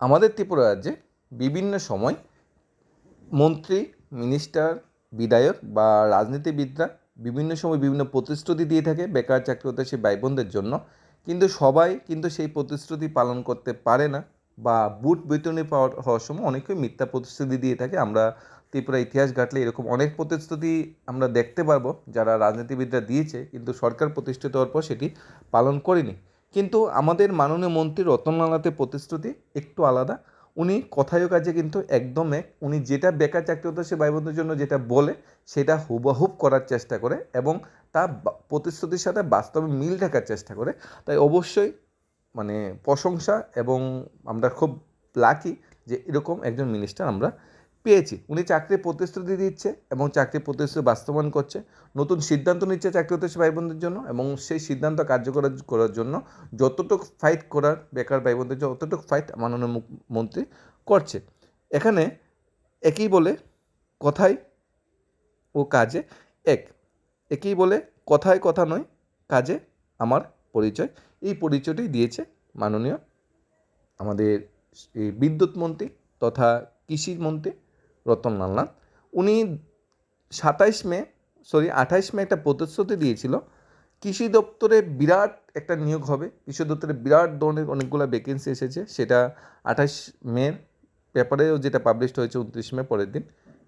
আমাদের ত্রিপুরা রাজ্যে বিভিন্ন সময় মন্ত্রী, মিনিস্টার, বিধায়ক বা রাজনীতিবিদরা বিভিন্ন সময় বিভিন্ন প্রতিশ্রুতি দিয়ে থাকে বেকার চাকরি হতাশী ভাই বোনদের জন্য। কিন্তু সবাই কিন্তু সেই প্রতিশ্রুতি পালন করতে পারে না বা বুট বেতনে পাওয়ার হওয়ার সময় অনেকেই মিথ্যা প্রতিশ্রুতি দিয়ে থাকে। আমরা ত্রিপুরা ইতিহাস ঘাটলে এরকম অনেক প্রতিশ্রুতি আমরা দেখতে পারব, যারা রাজনীতিবিদরা দিয়েছে, কিন্তু সরকার প্রতিষ্ঠিত হওয়ার পর সেটি পালন করেনি। কিন্তু আমাদের মাননীয় মন্ত্রী রতনলালাতে প্রতিশ্রুতি একটু আলাদা। উনি কথায় কাজে কিন্তু একদম এক। উনি যেটা বেকার চাকরি হতো সে ভাই বোনদের জন্য যেটা বলে, সেটা হুবহুব করার চেষ্টা করে এবং তা প্রতিশ্রুতির সাথে বাস্তবে মিল রাখার চেষ্টা করে। তাই অবশ্যই মানে প্রশংসা এবং আমরা খুব লাকি যে এরকম একজন মিনিস্টার আমরা পেয়েছি। উনি চাকরির প্রতিশ্রুতি দিচ্ছে এবং চাকরির প্রতিশ্রুতি বাস্তবায়ন করছে। নতুন সিদ্ধান্ত নিচ্ছে চাকরি হতে ভাই বোনদের জন্য এবং সেই সিদ্ধান্ত কার্যকর করার জন্য যতটুকু ফাইট করার বেকার ভাই বোনদের জন্য অতটুকু ফাইট মাননীয় মুখ্যমন্ত্রী করছে। এখানে একই বলে কথায় ও কাজে এক। একই বলে কথায় কথা নয়, কাজে আমার পরিচয়। এই পরিচয়টি দিয়েছে মাননীয় আমাদের বিদ্যুৎ মন্ত্রী তথা কৃষি মন্ত্রী রতনলাল নাথ উনি সাতাইশ মে সরি আঠাইশ মে একটা প্রতিশ্রুতি দিয়েছিল, কৃষি দপ্তরে বিরাট একটা নিয়োগ হবে। কৃষি দপ্তরে বিরাট ধরনের অনেকগুলো ভ্যাকেন্সি এসেছে, সেটা আঠাইশ মের পেপারেও যেটা পাবলিশড হয়েছে, উনত্রিশ মে পরের দিন।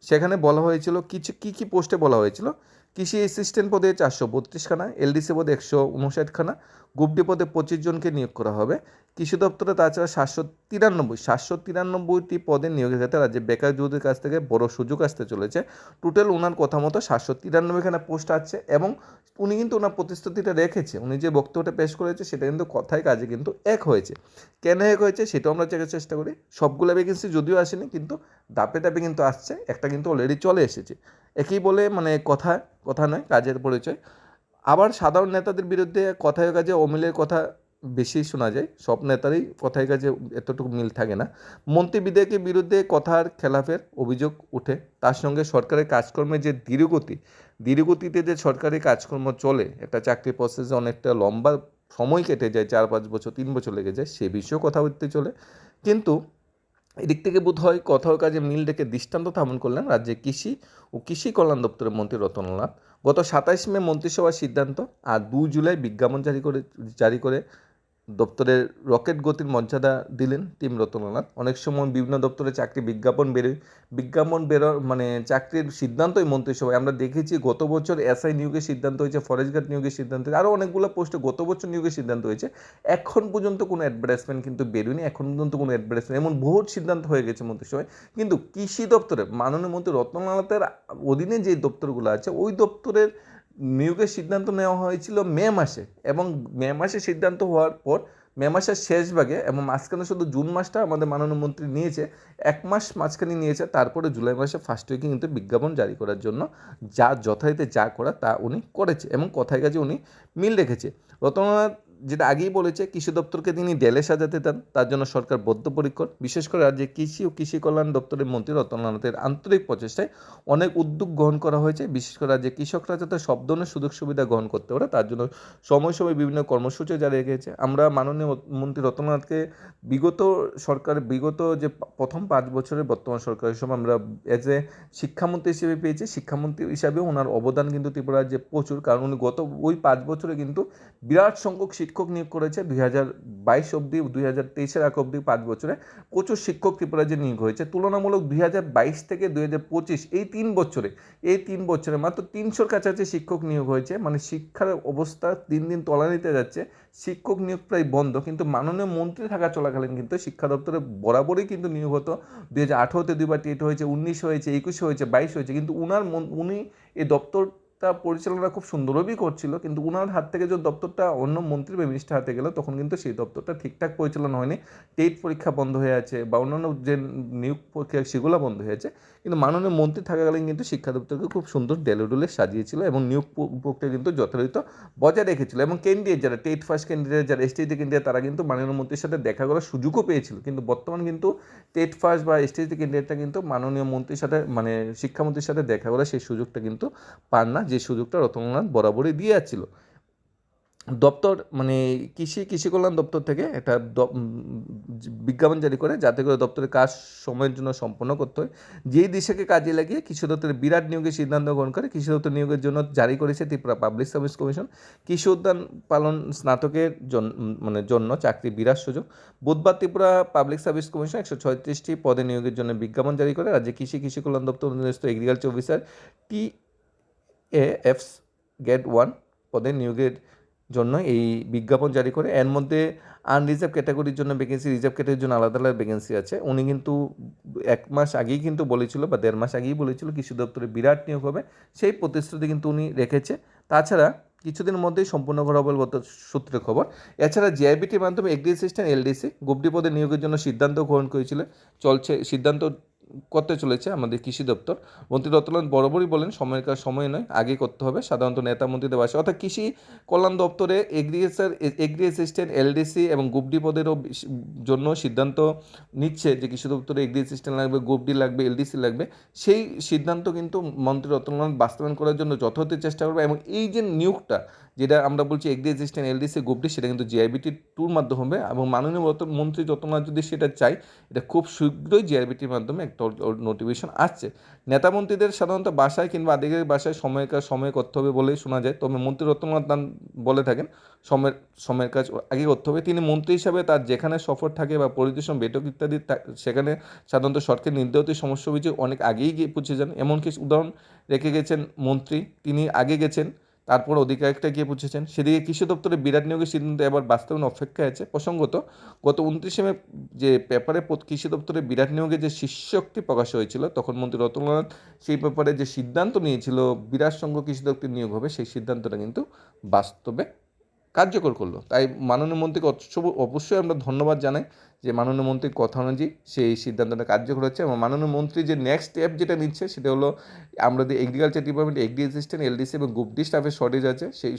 সেখানে বলা হয়েছিল, কিছু, কী কী পোস্টে বলা হয়েছিল? কৃষি অ্যাসিস্ট্যান্ট পদে চারশো বত্রিশখানা এলডিসি পদে একশো উনষাটখানা গ্রুপ পদে পঁচিশ জনকে নিয়োগ করা হবে। কৃষি দপ্তরে তাছাড়া সাতশো তিরানব্বই, সাতশো তিরানব্বইটি পদে নিয়োগের ক্ষেত্রে রাজ্যে বেকার যুবদের কাছ থেকে বড় সুযোগ আসতে চলেছে। টোটাল ওনার কথা মতো সাতশো তিরানব্বইখানা পোস্ট আছে এবং উনি কিন্তু ওনার প্রতিশ্রুতিটা রেখেছে। উনি যে বক্তব্যটা পেশ করেছে সেটা কিন্তু কথায় কাজে কিন্তু এক হয়েছে। কেন এক হয়েছে সেটাও আমরা চেষ্টা করি। সবগুলো ভ্যাকেন্সি যদিও আসেনি, কিন্তু দাপে দাপে কিন্তু আসছে। একটা কিন্তু অলরেডি চলে এসেছে। একই বলে মানে কথা কথা নয়, কাজের পরিচয়। আবার সাধারণ নেতাদের বিরুদ্ধে কথায় কাজে অমিলের কথা বেশি শোনা যায়। সব নেতারই কথায় কাজে এতটুকু মিল থাকে না। মন্ত্রী বিধায়কের বিরুদ্ধে কথার খেলাফের অভিযোগ উঠে তার সঙ্গে সরকারের কাজকর্মের যে ধীরগতি, ধীরগতিতে যে সরকারি কাজকর্ম চলে, একটা চাকরি প্রসেসে অনেকটা লম্বা সময় কেটে যায়, চার পাঁচ বছর, তিন বছর লেগে যায়, সে বিষয়েও কথা বলতে চলে। কিন্তু এদিক থেকে বোধ হয় কথার কাজে মিল রেখে দৃষ্টান্ত স্থাপন করলেন রাজ্যের কৃষি ও কৃষি কল্যাণ দপ্তরের মন্ত্রী রতনলাল। গত সাতাইশ মে মন্ত্রিসভার সিদ্ধান্ত আর দু জুলাই বিজ্ঞাপন জারি করে জারি করে দপ্তরের রকেট গতির মর্যাদা দিলেন টিম রতনলাল। অনেক সময় বিভিন্ন দপ্তরে চাকরি বিজ্ঞাপন বেরোয় বিজ্ঞাপন বেরোর মানে চাকরির সিদ্ধান্তই মন্ত্রিসভায়। আমরা দেখেছি গত বছর এসআই নিয়োগের সিদ্ধান্ত হয়েছে ফরেস্ট গার্ড নিয়োগের সিদ্ধান্ত হয়েছে আরও অনেকগুলো পোস্টে গত বছর নিয়োগের সিদ্ধান্ত হয়েছে। এখন পর্যন্ত কোনো অ্যাডভার্টাইজমেন্ট কিন্তু বেরোয়নি এখন পর্যন্ত কোনো অ্যাডভার্টাইজমেন্ট এমন বহুত সিদ্ধান্ত হয়ে গেছে মন্ত্রিসভায়। কিন্তু কৃষি দপ্তরে মাননীয় মন্ত্রী রত্নলালতের অধীনে যে দপ্তরগুলো আছে, ওই দপ্তরের নিয়োগের সিদ্ধান্ত নেওয়া হয়েছিল মে মাসে এবং মে মাসে সিদ্ধান্ত হওয়ার পর মে মাসের শেষ ভাগে এবং মাঝখানে শুধু জুন মাসটা আমাদের মাননীয় মন্ত্রী নিয়েছে, এক মাস মাঝখানে নিয়েছে, তারপরে জুলাই মাসে ফার্স্ট উইকে কিন্তু বিজ্ঞাপন জারি করার জন্য যা যথারীতি যা করা তা উনি করেছে এবং কথায় কাজে উনি মিল রেখেছে। রতনাথ যেটা আগেই বলেছে, কৃষি দপ্তরকে তিনি ডেলে সাজাতে দেন তার জন্য সরকার বদ্ধপরিকর। বিশেষ করে রাজ্যে কৃষি ও কৃষি কল্যাণ দপ্তরের মন্ত্রী রতননাথের আন্তরিক প্রচেষ্টায় অনেক উদ্যোগ গ্রহণ করা হয়েছে। বিশেষ করে রাজ্যে কৃষকরা যাতে সব ধরনের সুযোগ সুবিধা গ্রহণ করতে পারে, তার জন্য সময় সময় বিভিন্ন কর্মসূচি জারি রেখেছে। আমরা মাননীয় মন্ত্রী রতননাথকে বিগত সরকার, বিগত যে প্রথম পাঁচ বছরের বর্তমান সরকারের সময় আমরা এজ এ শিক্ষামন্ত্রী হিসেবে পেয়েছি। শিক্ষামন্ত্রী হিসাবেও ওনার অবদান কিন্তু ত্রিপুরা যে প্রচুর, কারণ উনি গত, ওই পাঁচ বছরে কিন্তু বিরাট সংখ্যক শিক্ষক নিয়োগ করেছে দুই হাজার বাইশ অব্দি দুই হাজার তেইশের এক অব্দি পাঁচ বছরে। প্রচুর শিক্ষক ত্রিপুরা যে নিয়োগ হয়েছে, তুলনামূলক দুই হাজার বাইশ থেকে দুই হাজার পঁচিশ এই তিন বছরে, এই তিন বছরে মাত্র তিনশোর কাছাকাছি শিক্ষক নিয়োগ হয়েছে। মানে শিক্ষার অবস্থা দিন দিন তলানিতে যাচ্ছে। শিক্ষক নিয়োগ প্রায় বন্ধ, কিন্তু মাননীয় মন্ত্রী থাকা চলাকালীন কিন্তু শিক্ষা দপ্তরে বরাবরই কিন্তু নিয়োগ হতো। দুই হাজার আঠেরোতে দুইবার টেট হয়েছে, উনিশ হয়েছে, একুশে হয়েছে, বাইশ হয়েছে, কিন্তু উনার উনি এই দপ্তরটা পরিচালনা খুব সুন্দরভাবেই করছিল, কিন্তু উনার হাত থেকে যে দপ্তরটা অন্য মন্ত্রী বা মিনিস্টার হাতে গেল, তখন কিন্তু সেই দপ্তরটা ঠিকঠাক পরিচালনা হয়নি। টেট পরীক্ষা বন্ধ হয়ে আছে বা অন্যান্য যে নিয়োগ প্রক্রিয়া সেগুলো বন্ধ হয়ে আছে, কিন্তু মাননীয় মন্ত্রী থাকাকালীন কিন্তু শিক্ষা দপ্তরকে খুব সুন্দর ডেলে সাজিয়েছিল এবং নিয়োগ প্রক্রিয়া কিন্তু যথাযথ বজায় রেখেছিল। এবং ক্যান্ডিডেট যারা, টেট ফার্স্ট ক্যান্ডিডেট যারা এসটিটি ক্যান্ডিডেট তারা কিন্তু মাননীয় মন্ত্রীর সাথে দেখা করার সুযোগও পেয়েছিল। কিন্তু বর্তমান কিন্তু টেট ফার্স্ট বা এসটিটি ক্যান্ডিডেটটা কিন্তু মাননীয় মন্ত্রীর সাথে মানে শিক্ষামন্ত্রীর সাথে দেখা করার সেই সুযোগটা কিন্তু পান না। যে সুযোগটা রতননাথ বরাবরই দিয়ে যাচ্ছিল। দপ্তর মানে কৃষি কৃষি কল্যাণ দপ্তর থেকে একটা বিজ্ঞাপন জারি করে, যাতে করে দপ্তরের কাজ সময়ের জন্য সম্পন্ন করতে হয়। যেই দিশাকে কাজে লাগিয়ে কৃষি দপ্তরের বিরাট নিয়োগের সিদ্ধান্ত গ্রহণ করে, কৃষি দপ্তর নিয়োগের জন্য জারি করেছে ত্রিপুরা পাবলিক সার্ভিস কমিশন কৃষি উদ্যান পালন স্নাতকের মানে জন্য চাকরি বিরাট সুযোগ। বুধবার ত্রিপুরা পাবলিক সার্ভিস কমিশন একশো ছয়ত্রিশটি পদে নিয়োগের জন্য বিজ্ঞাপন জারি করে। রাজ্যে কৃষি কৃষি কল্যাণ দপ্তর অধীনস্থ agriculture officer T A FS grade one পদে নিয়োগের জন্য এই বিজ্ঞাপন জারি করে। এর মধ্যে আনরিজার্ভ ক্যাটাগরির জন্য ভ্যাকেন্সি রিজার্ভ ক্যাটাগরির জন্য আলাদা আলাদা ভ্যাকেন্সি আছে। উনি কিন্তু এক মাস আগেই কিন্তু বলেছিল বা দেড় মাস আগেই বলেছিল কৃষি দপ্তরে বিরাট নিয়োগ হবে। সেই প্রতিশ্রুতি কিন্তু উনি রেখেছে। তাছাড়া কিছুদিনের মধ্যেই সম্পূর্ণ করা হবে বলতে সূত্রে খবর। এছাড়া জিআইবিটির মাধ্যমে এগ্রি অ্যাসিস্ট্যান্ট এলডিসি গুপ্তি পদে নিয়োগের জন্য সিদ্ধান্ত গ্রহণ করেছিল। চলছে সিদ্ধান্ত করতে চলেছে আমাদের কৃষি দপ্তর। মন্ত্রী রতনাথ বরাবরই বলেন, সময়ের কাজ সময় নয় আগে করতে হবে। সাধারণত নেতা মন্ত্রীদের বাসে, অর্থাৎ কৃষি কল্যাণ দপ্তরে এগ্রিএসার এগ্রি অ্যাসিস্ট্যান্ট, এলডিসি এবং গুপডি পদেরও জন্য সিদ্ধান্ত নিচ্ছে যে কৃষি দপ্তরে এগ্রি অ্যাসিস্ট্যান্ট লাগবে গুপডি লাগবে, এলডিসি লাগবে। সেই সিদ্ধান্ত কিন্তু মন্ত্রী রতনলাল বাস্তবায়ন করার জন্য যথাযথ চেষ্টা করবে এবং এই যে নিয়োগটা যেটা আমরা বলছি এগ্রি অ্যাসিস্ট্যান্ট এলডিসি গুপডি সেটা কিন্তু জিআইবিটি টুর মাধ্যমে এবং মাননীয় মন্ত্রী যতনাথ যদি সেটা চাই এটা খুব শীঘ্রই জিআইবিটির মাধ্যমে একটা নোটিফিকেশন আসছে। নেতা মন্ত্রীদের সাধারণত বাসায় কিংবা আধিকারিক বাসায় সময়ের কাজ সময় করতে হবে বলেই শোনা যায়। তবে মন্ত্রী রতননাথ দান বলে থাকেন, সময়ের সময়ের কাজ আগে করতে হবে। তিনি মন্ত্রী হিসাবে তার যেখানে সফর থাকে বা পরিদর্শন, বেটক ইত্যাদি সেখানে সাধারণত সরকারি নির্ধারিত সমস্যা অনেক আগেই গিয়ে পৌঁছে যান। এমন এমনকি উদাহরণ রেখে গেছেন মন্ত্রী, তিনি আগে গেছেন তারপর অধিকারিকটা গিয়ে পৌঁছেছেন সেদিকে কৃষি দপ্তরের বিরাট নিয়োগের সিদ্ধান্ত এবার বাস্তবায়ন অপেক্ষায় আছে। প্রসঙ্গত, গত উনত্রিশে মে যে পেপারে কৃষি দপ্তরের বিরাট নিয়োগের যে শীর্ষকটি প্রকাশ হয়েছিল, তখন মন্ত্রী রতনলাল সেই ব্যাপারে যে সিদ্ধান্ত নিয়েছিল, বিরাট সংঘ কৃষি দপ্তর নিয়োগ হবে, সেই সিদ্ধান্তটা কিন্তু বাস্তবে কার্যকর করল। তাই মাননীয় মন্ত্রীকে অবশ্য- অবশ্যই আমরা ধন্যবাদ জানাই যে মাননীয় মন্ত্রীর কথা অনুযায়ী সেই সিদ্ধান্তটা কার্যকর হচ্ছে এবং মাননীয় মন্ত্রী যে নেক্সট স্টেপ যেটা নিচ্ছে সেটা হলো আমরা যে agriculture department agri assistant LDC এবং গুপডি স্টাফের শর্টেজ আছে, সেই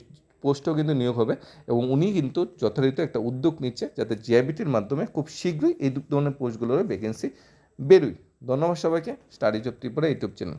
পোস্টও কিন্তু নিয়োগ হবে এবং উনি কিন্তু যথারীতি একটা উদ্যোগ নিচ্ছে যাতে জিআইবিটির মাধ্যমে খুব শীঘ্রই এই ধরনের পোস্টগুলোর ভ্যাকেন্সি বেরোয়। ধন্যবাদ সবাইকে। Studies of Tripura YouTube channel